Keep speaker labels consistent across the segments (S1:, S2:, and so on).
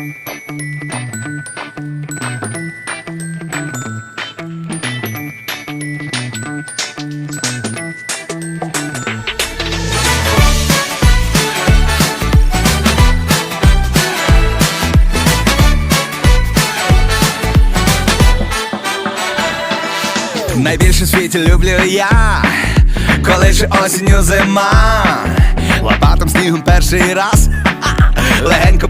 S1: Найбільше в світі люблю я, коли ж осінню зима, лопатом снігом перший раз, легенько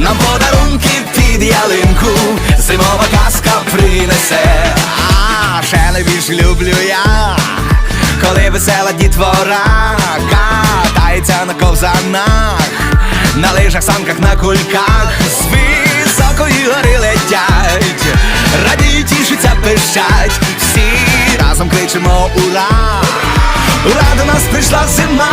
S1: нам подарунки під ялинку, зимова казка принесе, а ще найбільш люблю я коли весела дітвора катається на ковзанах, на лижах, санках, на кульках, з високої гори летять, радіють, тішаться, пищать, всі разом кричимо ура! Ура, до нас прийшла зима,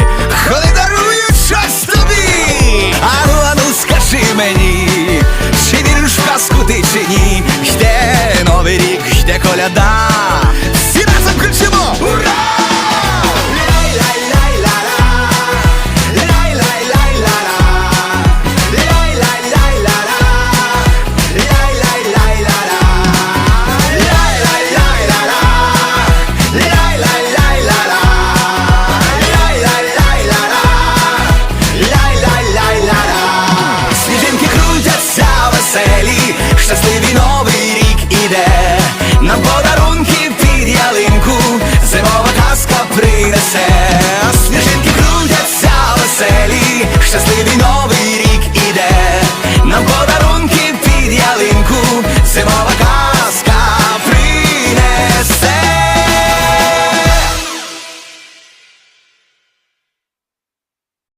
S1: осені, йде новий рік, йде коляда. під ялинку зимова.